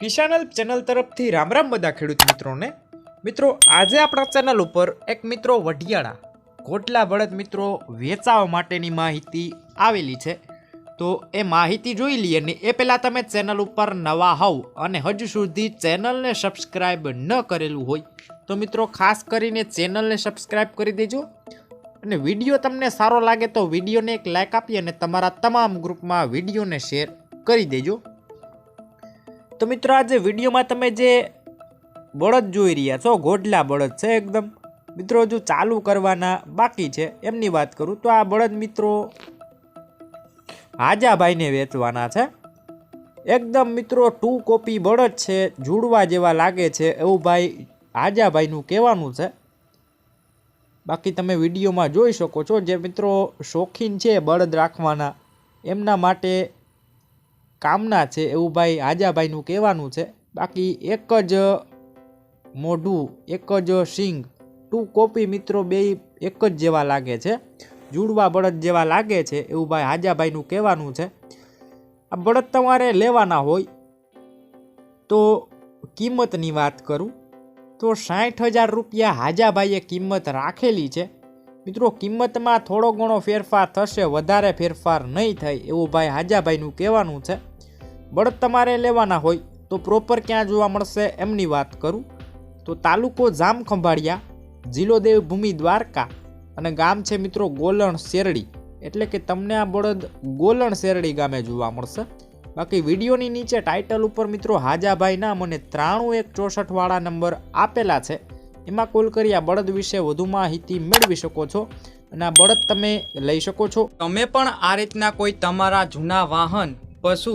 કિસાનલ channel તરફથી રામ રામ બધા ખેડૂત મિત્રોને. મિત્રો, આજે આપણા ચેનલ ઉપર એક મિત્રો વઢિયાળા ઘોટલા બળદ મિત્રો વેચાવા માટેની માહિતી આવેલી છે. તો એ માહિતી જોઈ લઈએ ને એ પહેલાં તમે ચેનલ ઉપર નવા હોવ અને હજુ સુધી ચેનલને સબસ્ક્રાઈબ ન કરેલું હોય, તો મિત્રો ખાસ કરીને ચેનલને સબસ્ક્રાઈબ કરી દેજો. અને વીડિયો તમને સારો લાગે તો વિડીયોને એક લાઇક આપી અને તમારા તમામ ગ્રુપમાં વિડીયોને શેર કરી દેજો. તો મિત્રો આજે વિડીયોમાં તમે જે બળદ જોઈ રહ્યા છો ઘોડલા બળદ છે એકદમ. મિત્રો હજુ ચાલુ કરવાના બાકી છે, એમની વાત કરું તો આ બળદ મિત્રો હાજાભાઈને વેચવાના છે. એકદમ મિત્રો ટુ કોપી બળદ છે, જુડવા જેવા લાગે છે, એવું ભાઈ હાજાભાઈનું કહેવાનું છે. બાકી તમે વિડીયોમાં જોઈ શકો છો, જે મિત્રો શોખીન છે બળદ રાખવાના, એમના માટે કામના છે એવું ભાઈ હાજાભાઈનું કહેવાનું છે. બાકી એક જ મોઢું, એક જ સિંગ ટુ કોપી મિત્રો બે એક જ જેવા લાગે છે. જુડવા બળદ જેવા લાગે છે એવું ભાઈ હાજાભાઈનું કહેવાનું છે. આ બળદ તમારે લેવાના હોય તો કિંમતની વાત કરું. તો સાઠ હજાર રૂપિયા હાજાભાઈએ કિંમત રાખેલી છે. મિત્રો કિંમતમાં થોડો ઘણો ફેરફાર થશે, વધારે ફેરફાર નહીં થાય એવું ભાઈ હાજાભાઈનું કહેવાનું છે. બળદ તમારે લેવાના હોય તો પ્રોપર ક્યાં જોવા મળશે એમની વાત કરું. તો તાલુકો જામ ખંભાળિયા, જિલ્લો દેવભૂમિ દ્વારકા અને ગામ છે મિત્રો ગોલણ શેરડી. એટલે કે તમને આ બળદ ગોલણ શેરડી ગામે જોવા મળશે. બાકી વિડીયોની નીચે ટાઇટલ ઉપર મિત્રો હાજાભાઈ નામ અને ત્રાણું એક ચોસઠવાળા નંબર આપેલા છે. એમાં કોલ કરી આ બળદ વિશે વધુ માહિતી મેળવી શકો છો અને આ બળદ તમે લઈ શકો છો. તમે પણ આ રીતના કોઈ તમારા જૂના વાહન, પશુ